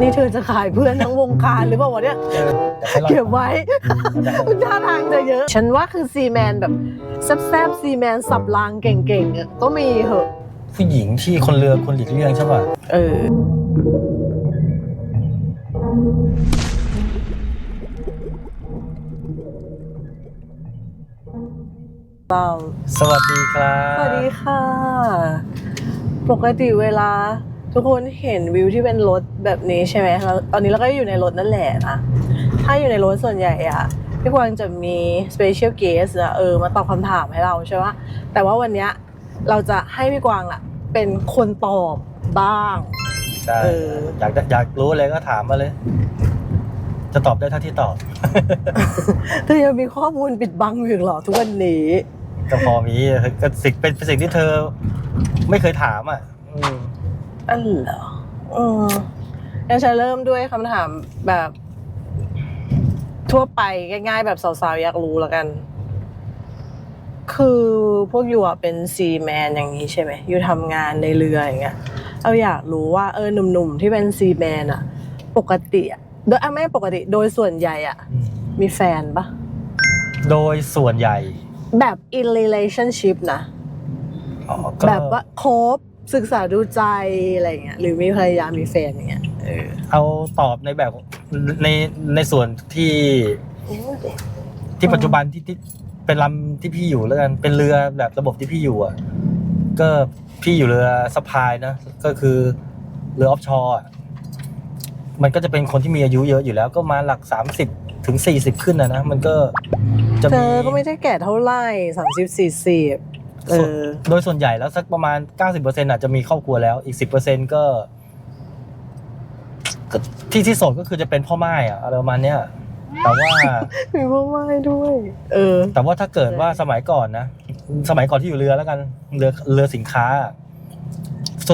นี่เธอจะขายเพื่อนทั้งวงการหรือเปล่าวะเนี่ยเออเดี๋ยวให้เราเก็บไว้มันจะท่าทางจะเยอะ ฉันว่าคือซีแมนแบบแซบๆซีแมนสับรางเก่งๆอะก็มีเหอะผู้หญิงที่คนเรือคนหลีกเลี่ยงใช่ป่ะ เออ เราสวัสดีครับ สวัสดีค่ะ ปกติเวลา ทุกคนเห็นวิวที่เป็นรถแบบนี้ใช่ไหมแล้วตอนนี้เราก็อยู่ในรถนั่นแหละนะถ้าอยู่ในรถส่วนใหญ่อะพี่กวางจะมี special guest อะเออมาตอบคำถามให้เราใช่ปะแต่ว่าวันเนี้ยเราจะให้พี่กวางอะเป็นคนตอบบ้างใช่เออ อยากจะอยากรู้อะไรก็ถามมาเลย จะตอบได้เท่าที่ตอบ เธอยังมีข้อมูลปิดบังอยู่อีกเหรอทุกวันนี้ ก็พอมีก็สิ่งเป็นเป็นสิ่งที่เธอ ไม่เคยถามอะอืม อันเหรออืมงั้นฉันเริ่มด้วยคำถามแบบ ทั่วไปง่ายๆ แบบสาวๆ อยากรู้แล้วกัน คือพวกอยู่อะเป็นซีแมนอย่างนี้ใช่ไหมอยู่ทำงานในเรืออย่างเงี้ยเราอยากรู้ว่าเออหนุ่มๆ ที่เป็นซีแมนอะปกติอะโดยอะไม่ปกติโดยส่วนใหญ่อะมีแฟนปะโดยส่วนใหญ่แบบ in relationship นะ อ๋อก็แบบว่าคบ ศึกษาดูใจอะไรเงี้ยหรือมีภรรยามีแฟนอย่างเงี้ยเออเอาตอบในแบบในในส่วนที่ที่ปัจจุบันที่ที่เป็นลำที่พี่อยู่แล้วกันเป็นเรือแบบระบบที่พี่อยู่อะก็พี่อยู่เรือสะพายนะก็คือเรือออฟชอร์อะมันก็จะเป็นคนที่มีอายุเยอะอยู่แล้ว ก็มาหลักสามสิบถึงสี่สิบขึ้นนะนะมันก็จะเธมีอก็ไม่ได้แก่เท่าไหร่สามสิบสี่สิบ เออ โดยส่วนใหญ่แล้วสักประมาณเก้าสิบเปอร์เซ็นต์อาจจะมีครอบครัวแล้ว อีกสิบเปอร์เซ็นก็ก็ที่ที่โสดก็คือจะเป็นพ่อไม้อะอะไรประมาณเนี้ยแต่ว่า มีพ่อไม้ด้วย เออ แต่ว่าถ้าเกิดว่าสมัยก่อนนะ สมัยก่อนที่อยู่เรือแล้วกัน เรือเรือสินค้า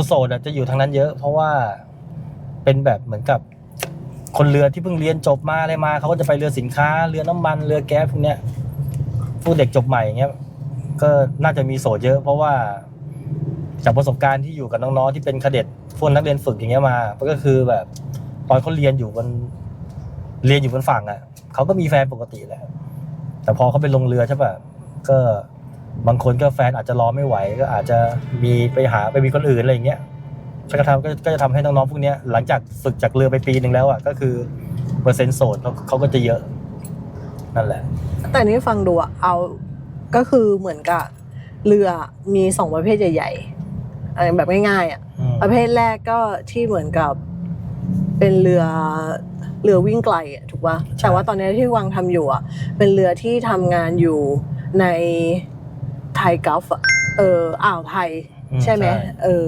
โสดๆอะจะอยู่ทางนั้นเยอะ เพราะว่าเป็นแบบเหมือนกับ คนเรือที่เพิ่งเรียนจบมาอะไรมาเขาก็จะไปเรือสินค้า เรือน้ำมันเรือแก๊สพวกเนี้ยพวกเด็กจบใหม่อย่างเงี้ย ก็น่าจะมีโสดเยอะเพราะว่าจากประสบการณ์ที่อยู่กับน้องๆที่เป็นคาเด็ดพวกนักเรียนฝึกอย่างเงี้ยมา ก็คือแบบตอนเขาเรียนอยู่บนเรียนอยู่บนฝั่งอะเขาก็มีแฟนปกติแหละแต่พอเขาไปลงเรือใช่ป่ะก็บางคนก็แฟนอาจจะรอไม่ไหว ก็อาจจะมีไปหาไปมีคนอื่นอะไรอย่างเงี้ยก็ทำก็จะทำให้น้องๆพวกเนี้ยหลังจากฝึกจากเรือไปปีหนึ่งแล้วอะก็คือเปอร์เซ็นต์โสดเขาเขาก็จะเยอะ นั่นแหละ แต่นี่ฟังดูอะเอา ก็คือเหมือนกับเรือมีสองประเภทใหญ่ๆอะไรแบบง่ายๆอะอืมประเภทแรกก็ที่เหมือนกับเป็นเรือเรือวิ่งไกลอะถูกป่ะแต่ว่าตอนนี้ที่วังทำอยู่อะเป็นเรือที่ทำงานอยู่ในไทยกัลฟอะเอออ่าวไทย ใช่ไหมเออ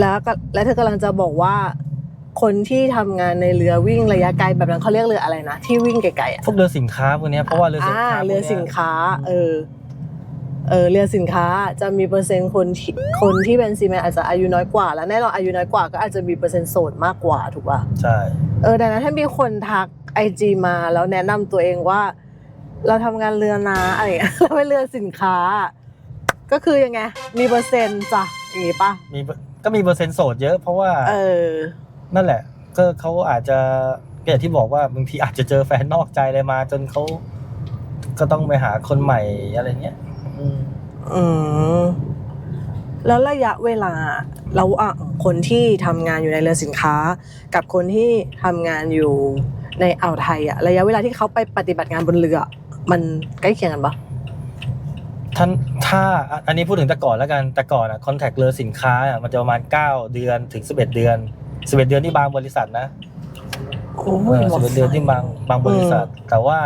แล้วก็แล้วเธอกำลังจะบอกว่า คนที่ทำงานในเรือวิ่งระยะไกลแบบนั้นเขาเรียกเรืออะไรนะที่วิ่งไกลๆอะพวกเรือสินค้าพวกเนี้ยเพราะว่าเรือสินอ่าค้าพวกเรือนี้ยสินค้า เออเออเรือสินค้าจะมีเปอร์เซ็นต์คนที่คนที่เป็นซีแมนอาจจะอายุน้อยกว่า แล้วแน่นอนอายุน้อยกว่าก็อาจจะมีเปอร์เซ็นต์โสดมากกว่าถูกป่ะใช่เออดังนั้นถ้ามีคนทักไอจีมาแล้วแนะนำตัวเองว่า เราทำงานเรือนะอะไรอย่างเงี้ยเราเป็นเรือสินค้า ก็คือยังไงมีเปอร์เซ็นต์จ้ะอย่างงี้ป่ะมีก็มีเปอร์เซ็นต์โสดเยอะเพราะว่า เออ นั่นแหละ ก็เขาอาจจะก็อย่างที่บอกว่าบางทีอาจจะเจอแฟนนอกใจอะไรมา จนเขาก็ต้องไปหาคนใหม่อะไรเงี้ยอืมอืมแล้วระยะเวลาระหว่างคนที่ทำงานอยู่ในเรือสินค้า กับคนที่ทำงานอยู่ในอ่าวไทยอะระยะเวลาที่เขาไปปฏิบัติงานบนเรือ มันใกล้เคียงกันปะท่านถ้าอะอันนี้พูดถึงแต่ก่อนแล้วกันแต่ก่อนอะคอนแทคเรือสินค้าอะมันจะประมาณ 9 เดือนถึง 11 เดือน 11เดือนที่บางบริษัทนะโอ้เอยอ11เดือนที่บางบางบริษัท แต่ว่า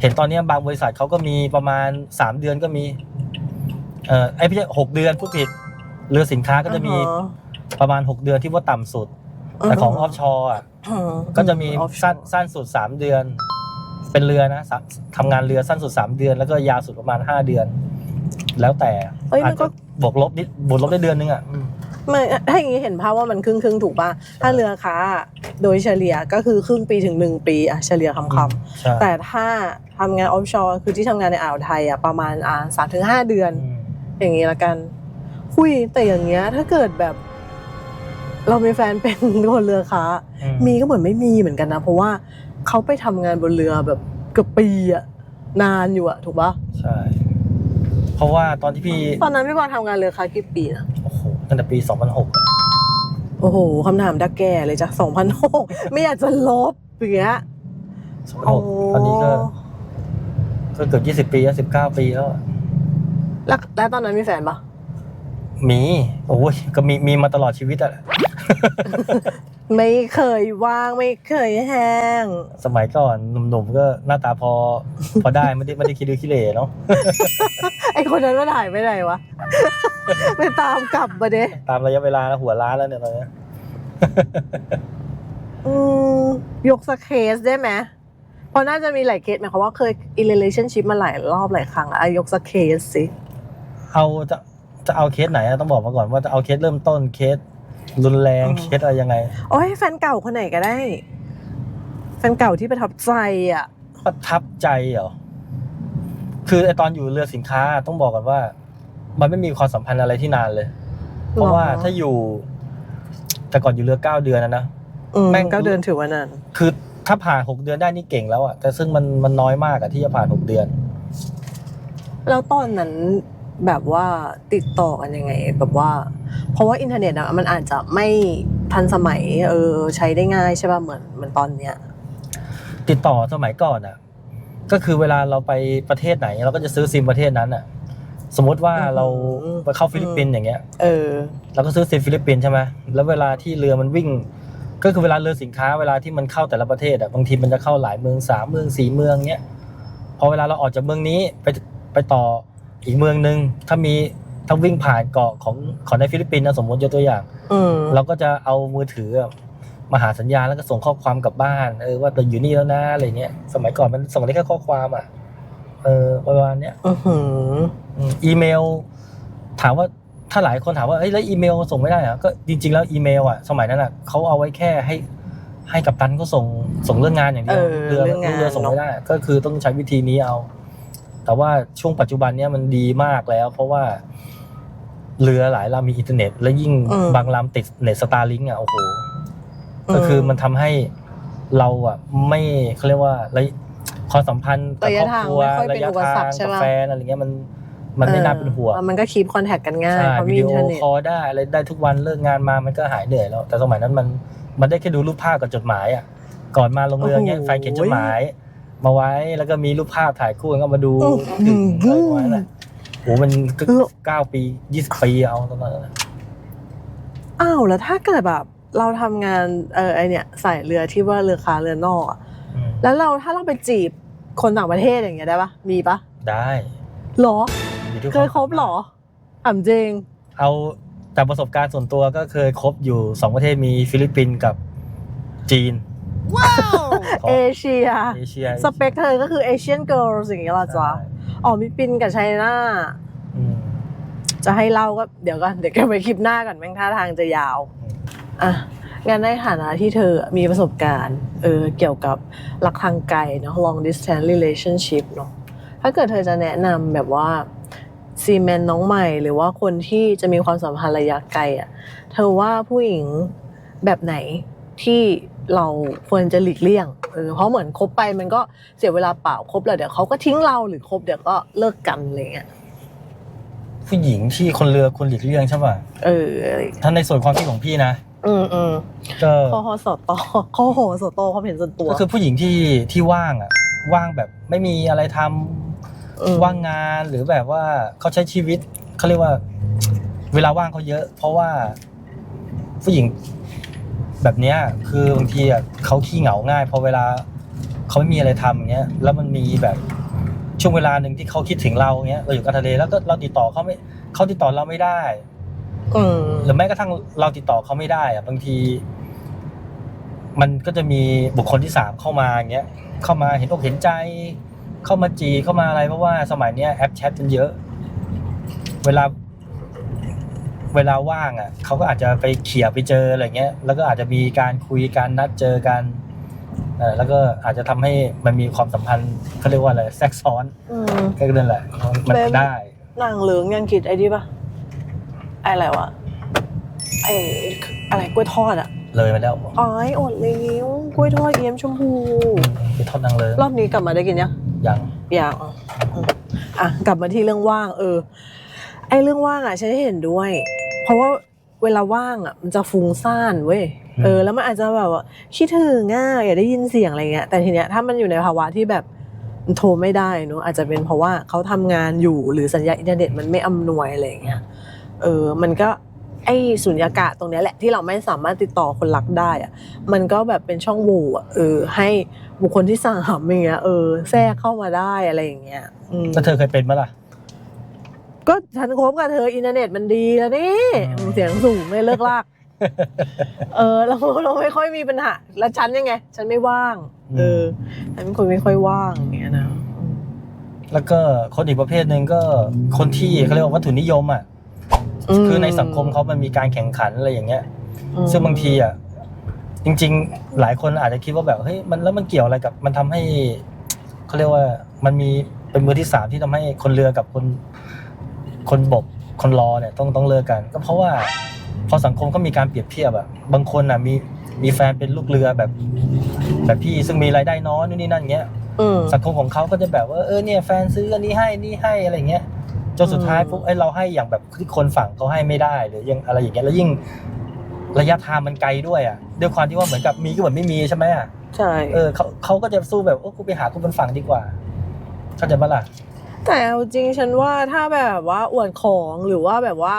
เห็นตอนเนี้ยบางบริษัทเขาก็มีประมาณ3เดือนก็มี เออไอ้ไม่ใช่หกเดือนพูดผิดเรือสินค้าก็จะมีอ่าฮประมาณ6เดือนที่ว่าต่ำสุด แต่ของออฟชอร์อะอืมก็จะมี offshore สั้นสั้นสุดสามเดือน เป็นเรือนะสะทำงานเรือสั้นสุดสามเดือน แล้วก็ยาวสุดประมาณห้าเดือน แล้วแต่เอ้ยอามัจนก็จะบวกลบนิดบวกลบได้เดือนนึงอะอืม ไม่ถ้าอย่างนี้เห็นภาพว่ามันครึ่งครึ่งๆถูกป่ะ ถ้าเรือค้าโดยเฉลี่ยก็คือครึ่งปีถึงหนึ่งปีอะเฉลี่ยคำๆใช่แต่ถ้าทำงานออฟชอร์คือที่ทำงานในอ่าวไทยอะประมาณอ่าสามถึงห้าเดือน อืมอย่างนี้ละกันคุยแต่อย่างเงี้ย ถ้าเกิดแบบเอเรามีแฟนเป็น คนเรือค้า อื มีก็เหมือนไม่มีเหมือนกันนะ เพราะว่าเขาไปทำงานบนเรือแบบเกือบปีอะนานอยู่อะถูกปะใช่ เพราะว่าตอนที่พี่ตอนนั้นพี่บอลทำงานเรือค้ากี่ปีนะโอ้โห ตั้งแต่ปี 2006 โอ้โหคำถามดักแก่เลยจ้ะ2006ไม่อยากจะลบอย่างเงี้ย2006ตอนนี้ก็ก็เกือบ20 ปีแล้ว19 ปีแล้วอะแล้วแล้วตอนนั้นมีแฟนปะมี โอ้ยก็มีมีมาตลอดชีวิตอะ ไม่เคยว่างไม่เคยแห้ง สมัยก่อนหนุ่มๆก็หน้าตาพอ พอได้ไม่ได้ไม่ได้คิดดูขี้เหร่เนาะไอคนนั้นมันหายไปไหนวะ ไปตามกลับมาเด้ตามระยะเวลาแล้วหัวล้านแล้วเนี่ยตอนเนี้ยอืมยกสักเคสได้ไหมเพราะน่าจะมีหลายเคสหมายความว่าเคย in relationship มาหลายรอบหลายครั้งแล้วอะยกสักเคสสิเอาจะจะเอาเคสไหนอะต้องบอกมาก่อนว่าจะเอาเคสเริ่มต้นเคส รุนแรงเคสอะไรยังไง โอ้ยแฟนเก่าคนไหนก็ได้ แฟนเก่าที่ประทับใจอะ ประทับใจเหรอ คือไอตอนอยู่เรือสินค้าต้องบอกก่อนว่า มันไม่มีความสัมพันธ์อะไรที่นานเลย เพราะว่าถ้าอยู่ แต่ก่อนอยู่เรือเก้าเดือนนะนะอืมแม่งก็เดินถือว่านาน คือถ้าผ่านหกเดือนได้นี่เก่งแล้วอะแต่ซึ่งมันมันน้อยมากอะที่จะผ่านหกเดือน แล้วตอนนั้น แบบว่าติดต่อกันยังไง แบบว่า เพราะว่าอินเทอร์เน็ตอะมันอาจจะไม่ทันสมัย เออใช้ได้ง่ายใช่ป่ะเหมือนเหมือนตอนเนี้ยติดต่อสมัยก่อนอะก็คือเวลาเราไปประเทศไหน เราก็จะซื้อซิมประเทศนั้นอะสมมติว่าเราอืมไปเข้าฟิลิปปินส์อย่างเงี้ย เออเราก็ซื้อซิมฟิลิปปินส์ใช่ไหมแล้วเวลาที่เรือมันวิ่ง ก็คือเวลาเรือสินค้าเวลาที่มันเข้าแต่ละประเทศอะบางทีมันจะเข้าหลายเมืองสามเมืองสี่เมืองเงี้ยพอเวลาเราออกจากเมืองนี้ไปไปต่อ อีกเมืองหนึ่งถ้ามีถ้าวิ่งผ่านเกาะของของในฟิลิปปินส์นะสมมติยกตัวอย่าง อืมเราก็จะเอามือถืออะมาหาสัญญาณแล้วก็ส่งข้อความกลับบ้านเออว่าเราอยู่นี่แล้วนะอะไรเงี้ยสมัยก่อนมันส่งได้แค่ข้อความอะเออประมาณเนี้ยอือหืออืมอีเมล ถามว่าถ้าหลายคนถามว่าเฮ้ยแล้วอีเมลส่งไม่ได้เหรอะก็จริง ๆ แล้วอีเมลอะสมัยนั้นอะเขาเอาไว้แค่ให้ ให้กับตันก็ส่งส่งเรื่องงานอย่างเดียวเออเรือเรื่องงานเรือส่งไม่ได้ ก็คือต้องใช้วิธีนี้เอา แต่ว่าช่วงปัจจุบันเนี้ยมันดีมากแล้ว เพราะว่าเรือหลายลำมีอินเทอร์เน็ต และยิ่งบางลำติดเน็ตสตาร์ลิงอะโอ้โห ก็คือมันทำให้เราอะไม่เขาเรียกว่าระยะความสัมพันธ์กับระคยะรอบทางครัวไม่ค่อยระเป็นยะอุปทาสรงรคใช่กับปะ แฟนอะไรเงี้ยมันมันไม่น่าเป็นห่วงออมันก็คีบคอนแทคกันง่ายใช่เพราะวิมีดีอินโอเทอร์เน็ต คอลได้อะไรได้ทุกวันเลิกงานมามันก็หายเหนื่อยแล้ว แต่สมัยนั้นมันมันได้แค่ดูรูปภาพกับจดหมายอะก่อนมาลงเรือเงี้ยโอ้โห แฟนเขียนจดหมาย มาไว้ แล้วก็มีรูปภาพถ่ายคู่กันก็มาดูโอ้โหถึงอะไรประมาณนั้นแหละโหมันก็เก้าปียี่สิบปีเอาตอนนั้นนะอ้าวแล้วถ้าเกิดแบบ เราทำงานเออไอเนี่ยใส่เรือที่ว่าเรือค้าเรือนอกอะอืมแล้วเราถ้าเราไปจีบคนต่างประเทศอย่างเงี้ยได้ปะมีปะได้หรออยู่ที่เคยคบหรอถามจริง เอาจากประสบการณ์ส่วนตัวก็เคยคบอยู่สองประเทศมีฟิลิปปินส์กับจีน เอเชีย เอเชียสเปคเธอก็คือเอเชียนเกิร์ลสิ่างเงี้ยเหรอจ๊ะใช่อ๋อมีปินกับไชน่าอืมจะให้เล่าก็เดี๋ยวก่อนเดี๋ยวแกไปคลิปหน้าก่อนแม่งท่าทางจะยาวอะงานในฐานะที่เธอมีประสบการณ์เออเกี่ยวกับรักทางไกลเนาะ long distance relationship เนาะถ้าเกิดเธอจะแนะนำแบบว่าซีแมนน้องใหม่หรือว่าคนที่จะมีความสัมพันธ์ระยะไกลอะ เธอว่าผู้หญิงแบบไหนที่ เราควรจะหลีกเลี่ยงเออเพราะเหมือนคบไปมันก็เสียเวลาเปล่าคบแล้วเดี๋ยวเขาก็ทิ้งเราหรือคบเดี๋ยวก็เลิกกันอะไรเงี้ยผู้หญิงที่คนเรือคนหลีกเลี่ยงใช่ป่ะเอออะไรอย่างเงี้ยถ้าในส่วนความคิดของพี่นะอืมอืมก็ข้อหอสตอข้อหอสตอความเห็นส่วนตัว ก็คือผู้หญิงที่ที่ว่างอะ ว่างแบบไม่มีอะไรทำอืมว่างงานหรือแบบว่าเขาใช้ชีวิตเขาเรียกว่า เวลาว่างเขาเยอะ เพราะว่าผู้หญิง แบบเนี้ยคือบางทีอะเขาขี้เหงาง่ายพอเวลาเขาไม่มีอะไรทำอย่างเงี้ยแล้วมันมีแบบช่วงเวลาหนึ่งที่เขาคิดถึงเราเงี้ยเราอยู่กลางทะเลแล้วก็เราติดต่อเขาไม่เขาติดต่อเราไม่ได้ อืมหรือแม้กระทั่งเราติดต่อเขาไม่ได้อะบางที มันก็จะมีบุคคลที่สามเข้ามาอย่างเงี้ยเข้ามาเห็นอกเห็นใจ เข้ามาจีเข้ามาอะไรเพราะว่าสมัยเนี้ยแอปแชทมันเยอะ เวลา เวลาว่างอะเขาก็อาจจะไปเขี่ยไปเจออะไรเงี้ย แล้วก็อาจจะมีการคุยกันนัดเจอกันเออแล้วก็อาจจะทำให้มันมีความสัมพันธ์เขาเรียกว่าอะไรแทรกซ้อนอืม ก็นั่นแหละมันเบนได้นางเหลืองยังคิดไอ้นี่ปะไอ้อะไรวะไอ้อะไรกล้วยทอดอะเลยมาแล้วอ๋อยอดเลี้ยวกล้วยทอดเยี่ยมชมพูไปทอดนางเลยรอบนี้กลับมาได้กินยัง ยังยังอืมอะกลับมาที่เรื่องว่าง เออ ไอ้เรื่องว่างอะฉันเห็นด้วย เพราะว่าเวลาว่างอะมันจะฟุ้งซ่านเว้ยเออแล้วมันอาจจะแบบว่าคิดถึงอะอยากได้ยินเสียงอะไรเงี้ยแต่ทีเนี้ยถ้ามันอยู่ในภาวะที่แบบมันโทรไม่ได้เนอะอาจจะเป็นเพราะว่าเขาทำงานอยู่หรือสัญญาณอินเทอร์เน็ตมันไม่อำนวยอะไรเงี้ยเออมันก็ไอ้สุญญากาศตรงเนี้ยแหละที่เราไม่สามารถติดต่อคนรักได้อะมันก็แบบเป็นช่องโหว่อะเออ ให้บุคคลที่สามอย่างเงี้ยเออแทรกเข้ามาได้อะไรอย่างเงี้ยอืมแล้วเธอเคยเป็นไหมล่ะ ก็ฉันคบกับเธออินเทอร์เน็ตมันดีแล้วนี่อืมเสียงสูงไม่เลิกลาก เออเราเราไม่ค่อยมีปัญหา แล้วฉันยังไง ฉันไม่ว่าง เออฉันเป็นคนไม่ค่อยว่างอย่างเงี้ยนะแล้วก็คนอีกประเภทหนึ่งก็คนที่เขาเรียกว่าวัตถุนิยมอะมคือในสังคมเขามันมีการแข่งขันอะไรอย่างเงี้ยอืมซึ่งบางทีอะจริง ๆ หลายคนอาจจะคิดว่าแบบเฮ้ยมันแล้วมันเกี่ยวอะไรกับ มันทำให้เขาเรียกว่ามันมีเป็นมือที่สามที่ทำให้คนเรือกับคน คนบกคนรอเนี่ยต้องต้องเลิกกัน ก็เพราะว่าพอสังคมก็มีการเปรียบเทียบอะบางคนอะมีมีแฟนเป็นลูกเรือแบบ แบบพี่ซึ่งมีรายได้น้อยนู่นนี่นั่นเงี้ยอืมสังคมของเขาก็จะแบบว่าเออเนี่ยแฟนซื้ออันนี้ให้นี่ให้อะไรเงี้ยจนสุดท้ายอืมปุ๊บไอ้ยเราให้อย่างแบบที่คนฝั่งเขาให้ไม่ได้หรือยังอะไรอย่างเงี้ยแล้วยิ่งระยะทางมันไกลด้วยอะด้วยความที่ว่าเหมือนกับมีก็เหมือนไม่มีใช่ไหมอะใช่เออเขาเขาก็จะสู้แบบโอ้กูไปหาคนบนฝั่งดีกว่าเข้าใจปะล่ะ แต่เอาจริงฉันว่าถ้าแบบว่าอวดของหรือว่าแบบว่า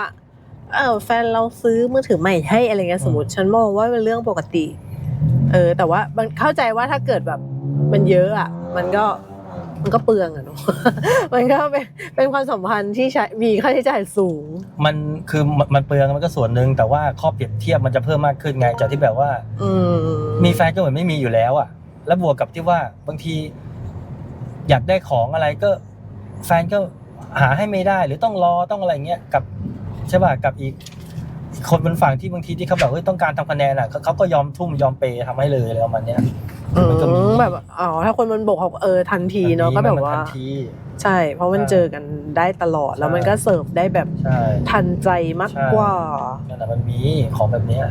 เออแฟนเราซื้อมือถือใหม่ให้อะไรเงี้ยอืมสมมติฉันมองว่าเป็นเรื่องปกติ เออ แต่ว่ามันเข้าใจว่าถ้าเกิดแบบมันเยอะอะ มันก็มันก็เปลืองอะเนาะมันก็เป็นเป็นความสัมพันธ์ที่ใช้มีค่าใช้จ่ายสูง มันคือมันมันเปลืองมันก็ส่วนหนึ่งแต่ว่าข้อเปรียบเทียบมันจะเพิ่มมากขึ้นไงจากที่แบบว่า อืมมีแฟนก็เหมือนไม่มีอยู่แล้วอะ แล้วบวกกับที่ว่าบางที อยากได้ของอะไรก็ แฟนก็หาให้ไม่ได้หรือต้องรอต้องอะไรเงี้ยกับใช่ป่ะกับอีกอีกคนบนฝั่งที่บางทีที่เขาแบบเฮ้ยต้องการทำคะแนนอะเขาเขาก็ยอมทุ่มยอมเปย์ทำให้เลยอะไรประมาณเนี้ยมันก็มีอืมแบบอ๋อถ้าคนมันบอกเขาเออทันทีเนาะก็แบบว่าทันทีใช่ เพราะมันใช่เจอกันได้ตลอดแล้วมันก็เสิร์ฟได้แบบใช่ทันใจมากกว่านั่นแหละมันมีของแบบเนี้ย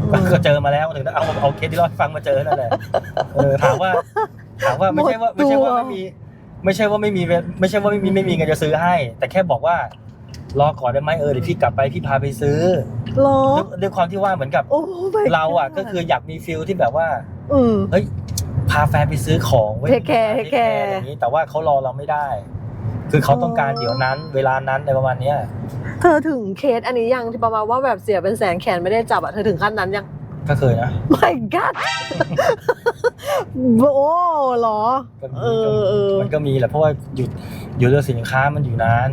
อืมก็เจอมาแล้วถึงได้เอาเอาเคสที่เราให้ฟังมาเจอนั่นแหละเออถามว่าถามว่าไม่ใช่ว่าไม่ใช่ว่าไม่มี ไม่ใช่ว่าไม่มีเวไม่ใช่ว่าไม่มีไม่มีเงินจะซื้อให้ แต่แค่บอกว่ารอก่อนได้ไหมเออเดี๋ยวพี่กลับไปพี่พาไปซื้อหรอด้วยด้วยความที่ว่าเหมือนกับ โอ้ my เราอะ god ก็คืออยากมีฟิลที่แบบว่า อืม เฮ้ยพาแฟนไปซื้อของเว้ย Take care, take care อย่างนี้แต่ว่าเขารอเราไม่ได้ คือเขาต้องการอ๋อเดี๋ยวนั้น เวลานั้นอะไรประมาณเนี้ยเธอถึงเคสอันนี้ยังที่ประมาณว่าแบบเสียเป็นแสนแขนไม่ได้จับอะเธอถึงขั้นนั้นยังก็เคยนะ my god โอ้เหรอ ก็มีเออเออ มันก็มีแหละเพราะว่าอยู่อยู่เรื่องสินค้ามันอยู่นาน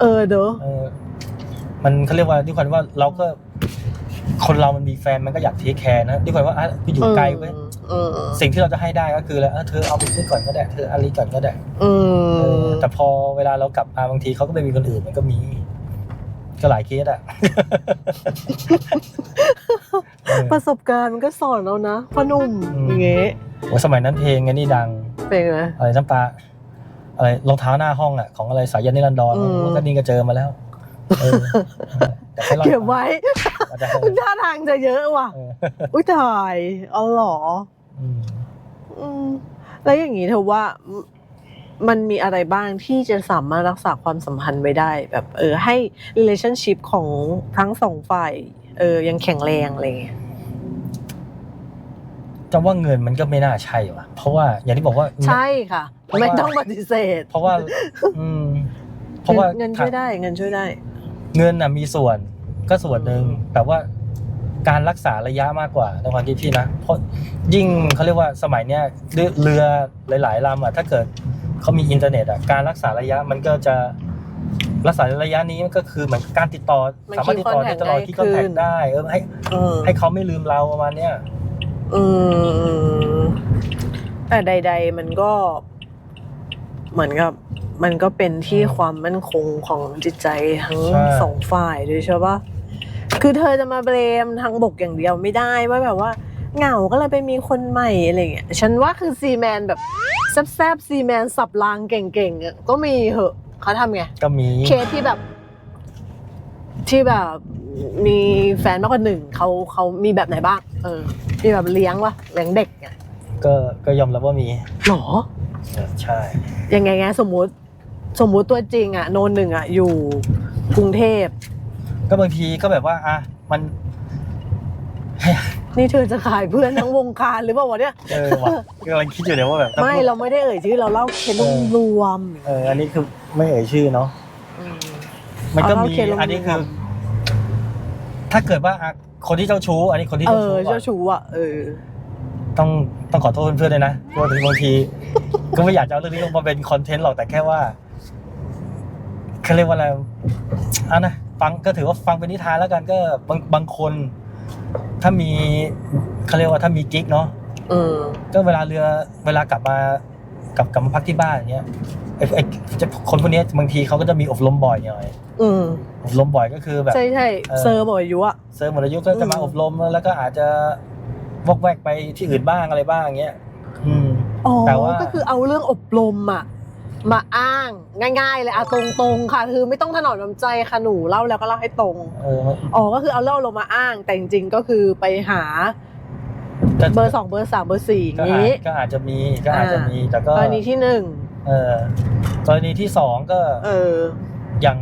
เออเด้อเออมันเขาเรียกว่าด้วยความที่ว่าเราก็ คนเรามันมีแฟนมันก็อยากเทคแคร์นะด้วยความว่าอะกูอยู่ไกลเว้ยอืมสิ่งที่เราจะให้ได้ก็คือแล้วเออเธอเอาไปซื้อก่อนก็ได้เธออะไรก่อนก็ได้อืเออมแต่พอเวลาเรากลับมาบางทีเขาก็ไปมีคนอื่นมันก็มี ก็หลายเคสอะเออ ประสบการณ์มันก็สอนเรานะพ่อหนุ่มอืมอย่างเงี้ยโอ้ยสมัยนั้นเพลงไงนี่ดังเป็นไงอะไรน้ำปลาอะไรรองเท้าหน้าห้องอะของอะไรสายยันนิรันดรอืมโอ้ก็นี่ก็เจอมาแล้วเออแต่ไม่ล่าเก็บไว้อาจจะท่าทางจะเยอะว่ะเอออุ้ยตายอ๋อเหรออืมอืมแล้วอย่างนี้เธอว่าอืมมันมีอะไรบ้างที่จะสามารถรักษาความสัมพันธ์ไว้ได้ แบบเออให้ relationship ของทั้งสองฝ่าย เออ ยังแข็งแรงอะไรเงี้ยจะว่าเงินมันก็ไม่น่าใช่ว่ะ เพราะว่าอย่างที่บอกว่า ใช่ค่ะ เพราะว่า ไม่ต้องปฏิเสธเพราะว่า อืม เพราะว่าเงินช่วยได้ เงินช่วยได้ เงินน่ะมีส่วนก็ส่วนหนึ่งแต่ว่าการรักษาระยะมากกว่าในความคิดพี่นะเพราะยิ่งเขาเรียกว่าสมัยเนี้ยเรือเรือหลายๆลำอะถ้าเกิดเขามีอินเทอร์เน็ตอะการรักษาระยะมันก็จะ รักษาระยะนี้มันก็คือเหมือนการติดต่อ มันสามารถติดต่อได้ตลอด keep ที่ contact คอนแทคได้ได้เออให้อืมให้เขาไม่ลืมเราประมาณเนี้ยอืมแต่ใด ๆ มันก็ เหมือนกับ มันก็เป็นที่ความมั่นคงของจิตใจทั้งสองฝ่ายด้วยใช่ปะคือเธอจะมาเบลมทางบกอย่างเดียวไม่ได้ว่าแบบว่า เหงาก็เลยไปมีคนใหม่อะไรเงี้ยฉันว่าคือซีแมนแบบแซบๆซีแมนสับรางเก่งๆอะก็มีเหอะ เขาทำไง ก็มี เคสที่แบบ ที่แบบมีแฟนมากกว่าหนึ่งเขาเขามีแบบไหนบ้าง เออ มีแบบเลี้ยงวะเลี้ยงเด็กไงก็ก็ยอมรับว่ามีหรอเออใช่ ยังไงไงสมมุติ สมมุติตัวจริงอะโนนหนึ่งอะอยู่กรุงเทพ ก็บางทีก็แบบว่า อะ มัน นี่เธอจะขายเพื่อนทั้งวงการหรือเปล่าวะเนี่ย เออว่ะกำลังคิดอยู่เดี๋ยวว่าแบบถ้ไม่พูดเราไม่ได้เอ่ยชื่อเราเล่าเคสรวมเอออันนี้คือไม่เอ่ยชื่อเนาะๆอืมมันก็เอามีโอเคลงอันนี้คือ ถ้าเกิดว่าอะคนที่เจ้าชู้ อันนี้คนที่เอเจ้าชู้อเจ้าอะชู้อะเออ ต้องต้องขอโทษเพื่อนๆเลยนะเพราะว่าบางทีก็ไม่อยากจะเอาเรื่องนี้ลงมาเป็นคอนเทนต์หรอกแต่แค่ว่าเขาเรียกว่าอะไรอะนะฟังก็ถือว่าฟังเป็นนิทานแล้วกันก็บางบางคน ถ้ามีเขาเรียกว่าถ้ามีกิ๊กเนาะอืมก็เวลาเรือเวลากลับมากลับกลับมาพักที่บ้านอย่างเงี้ยไอ้ไอ้จะคนพวกเนี้ยบางทีเขาก็จะมีอบรมบ่อยหน่อยอืมอบรมบ่อยก็คือแบบ ใช่ใช่เออ เซอร์หมดอายุอะ เซอร์หมดอายุก็จะมาอืมอบรมแล้วก็อาจจะวอกแวกไปที่อื่นบ้างอะไรบ้างอย่างเงี้ยอืม อ๋อ แต่ว่า ก็คือเอาเรื่องอบรมอะ มาอ้างง่ายๆเลยอะตรงๆค่ะคือไม่ต้องถนอมน้ำใจค่ะหนูเล่าแล้วก็เล่าให้ตรงเอออ๋อก็คือเอาเล่าลงมาอ้างแต่จริงๆก็คือไปหาก็เบอร์สองเบอร์สามเบอร์สี่อย่างก็อานี้จก็อาจจะมีก็อาจจะมีแต่ก็กรณีที่หนึ่งเออกรณีที่สองก็เออ อย่าง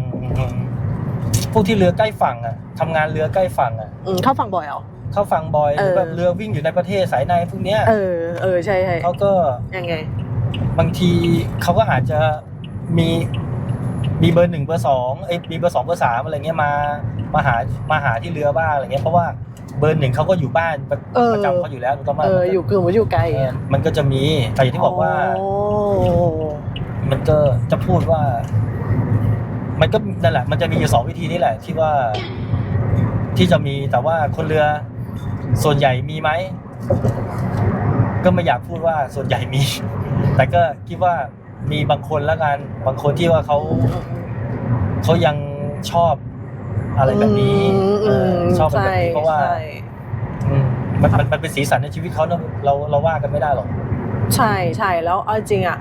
พวกที่เรือใกล้ฝั่งอะทำงานเรือใกล้ฝั่งอะ อืมเข้าฟังบ่อยเหรอ เข้าฝั่งบ่อยหเออรือแบบเรือวิ่งอยู่ในประเทศสายในพวกเนี้ยเออ เออใช่ใช่เขาก็ยังไง บางทีเขาก็อาจจะมีมีเบอร์หนึ่งเบอร์สองเอ้ยมีเบอร์สองเบอร์สามอะไรเงี้ยมามาหามาหาที่เรือบ้างอะไรเงี้ยเพราะว่าเบอร์หนึ่งเขาก็อยู่บ้านประเออ ประจำเขาอยู่แล้วถูกต้องไหมเอออยู่คือว่าอยู่ไกลเออมันก็จะมีแต่อย่างที่บอกว่าโอ้มันก็จะพูดว่า มันก็นั่นแหละ มันจะมีอยู่สองวิธีนี่แหละ ที่ว่าที่จะมีแต่ว่าคนเรือส่วนใหญ่มีไหมก็ไม่อยากพูดว่าส่วนใหญ่มี แต่ก็คิดว่ามีบางคนแล้วกันบางคนที่ว่าเขาเขายังชอบอะไรแบบนี้อืมเออชอบอะไรแบบนี้เพราะว่าใช่อืมมันมันมันเป็นสีสันในชีวิตเขาเนอะเราเราว่ากันไม่ได้หรอก ใช่ใช่แล้วเอาจริงอะ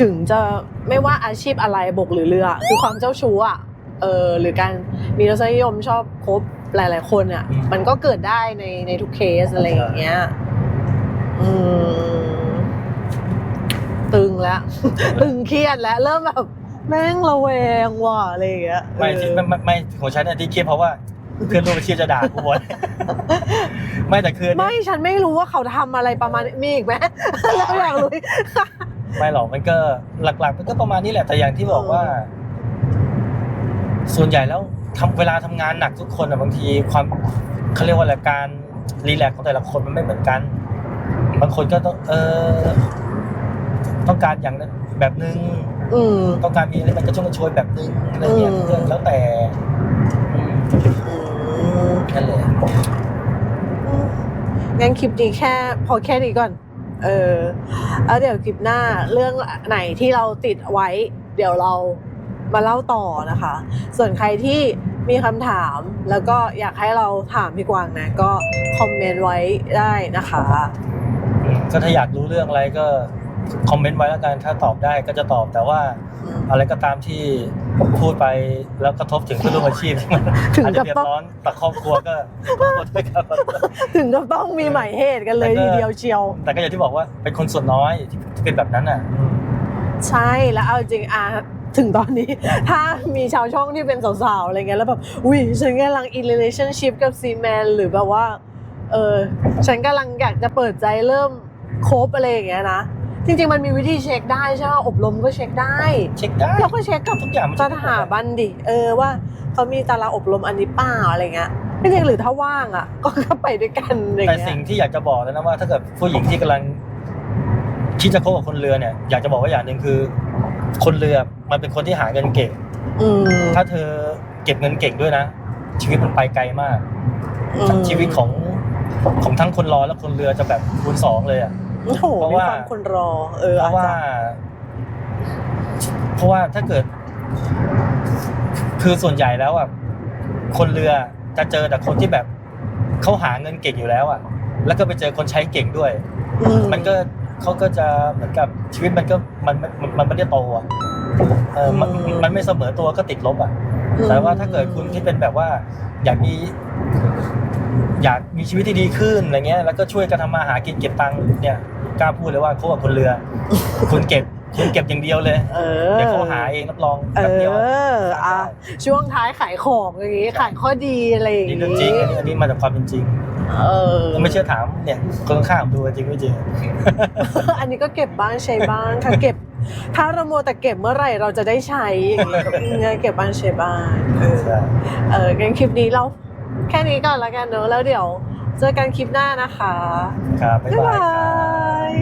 ถึงจะไม่ว่าอาชีพอะไรบกหรือเรือคือความเจ้าชู้อะเออหรือการมีรสนิยมชอบคบหลาย ๆ คนอะอืมมันก็เกิดได้ในในทุกเคสอะไรอย่างเงี้ย อืม ตึงแล้ว ตึงเครียดแล้ว เริ่มแบบแม่งระแวงว่ะอะไรอย่างเงี้ยไม่ที่ไม่ไม่ไม่ของฉันเนี่ยที่เครียดเพราะว่าเพื่อนร่วมอาชีพจะด่ากูหมดไม่แต่คือไม่ฉันไม่รู้ว่าเขาทำอะไรประมาณนี้มีอีกไหมเราอยากรู้ไม่หรอกมันก็หลักๆมันก็ประมาณนี้แหละแต่อย่างที่บอกว่า ส่วนใหญ่แล้วทำเวลาทำงานหนักทุกคนอะบางทีความเขาเรียกว่าอะไรการรีแลกซ์ของแต่ละคนมันไม่เหมือนกัน บางคนก็ต้องเออ ต้องการอย่างนั้นแบบนึงอืมต้องการมีอะไรมันกระชุ่มกระชวยแบบนึงอะไรเงี้ยอืมก็แล้วแต่อืมอืมนั่นเลยงั้นคลิปนี้แค่พอแค่นี้ก่อน เออแล้วเดี๋ยวคลิปหน้าเรื่องไหนที่เราติดไว้ เดี๋ยวเรามาเล่าต่อนะคะ ส่วนใครที่มีคำถามแล้วก็อยากให้เราถามพี่กวางนะ ก็คอมเมนต์ไว้ได้นะคะอืมก็ถ้าอยากรู้เรื่องอะไรก็ คอมเมนต์ไว้แล้วกันถ้าตอบได้ก็จะตอบแต่ว่า อะไรก็ตามที่พูดไปแล้วกระทบถึงเพื่อนร่วมอาชีพที่มันถึงอาจกัจะบเดือต้ดองร้อนต่อครอบครัวก็ขอโทษด้วยครับ ถึงกับต้องมีหมายเหตุกันเลยแต่ก็ทีเดียวเชียว แต่ก็อย่างที่บอกว่าเป็นคนส่วนน้อยที่ที่เป็นแบบนั้นอะอืมใช่แล้วเอาจริงอะถึงตอนนี้ ถ้ามีชาวช่องที่เป็นสาวๆอะไรเงี้ยแล้วแบบอุ้ยฉันกำลัง in relationship กับซีแมนหรือแบบว่าเออฉันกำลังอยากจะเปิดใจเริ่มคบอะไรอย่างเงี้ยนะ จริงๆ มันมีวิธีเช็คได้ใช่ไหมอบรมก็เช็คได้ เช็คได้ เราก็เช็คกับทุกอย่างมันสเช็คถาได้บันดิ เออว่าเขามีตารางอบรมอันนี้เปล่าอะไรเงี้ยไม่จริงหรือถ้าว่างอะ ก็ก็ไปด้วยกันอะไรแต่เงี้สิ่งยที่อยากจะบอกแล้วนะว่า ถ้าเกิดผู้หญิงที่กำลังคิดจะคบกับคนเรือเนี่ย อยากจะบอกว่าอย่างหนึ่งคือ คนเรือมันเป็นคนที่หาเงินเก่ง อืมถ้าเธอเก็บเงินเก่งด้วยนะ ชีวิตมันไปไกลมาก อืมชีวิตของของทั้งคนรอและคนเรือจะแบบคูณสองเลยอะ โอ้โหเพราะมีว่าความคนรอ เออเพอาราะจว่า จะ เพราะว่าถ้าเกิด คือส่วนใหญ่แล้วอะคนเรือจะเจอแต่คนที่แบบเขาหาเงินเก่งอยู่แล้วอะ แล้วก็ไปเจอคนใช้เก่งด้วย อืมันก็เขาก็จะเหมือนกับชีวิตมันก็มันมันมันมันไม่ได้โตอะเออมันมันไม่เสมอตัวก็ติดลบอะ แต่ว่าถ้าเกิดคุณที่เป็นแบบว่า อยากมีอยากมีชีวิตที่ดีขึ้นอะไรเงี้ยแล้วก็ช่วยกันทำมาหากินเก็บตังค์เนี่ยกล้าพูดเลยว่าเขากับคนเรือ คุณเก็บคุณเก็บอย่างเดียวเลยเออเดี๋ยวเขาหาเองรับรองเอแป๊บเดียวออะช่วงท้ายขายของอย่างงี้ขายข้อดีอะไรอย่างนี่งี้เรื่องจริงอันนี้อันนี้มาจากความเป็นจริงเออ ไม่เชื่อถามเนี่ยคนข้างๆผมดูจริงไม่จริง อันนี้ก็เก็บบ้างใช้บ้างถ้าเก็บ ถ้าเราโมวแต่เก็บเมื่อไหร่เราจะได้ใช้อย่างงี้เนี่ยเก็บบ้างใช้บ้างเออใช่เออกันคลิปนี้เราแค่นี้ก่อนแล้วกันเนอะแล้วเดี๋ยว เจอกันคลิปหน้านะคะครับบ๊ายบ๊ายบายบาครับย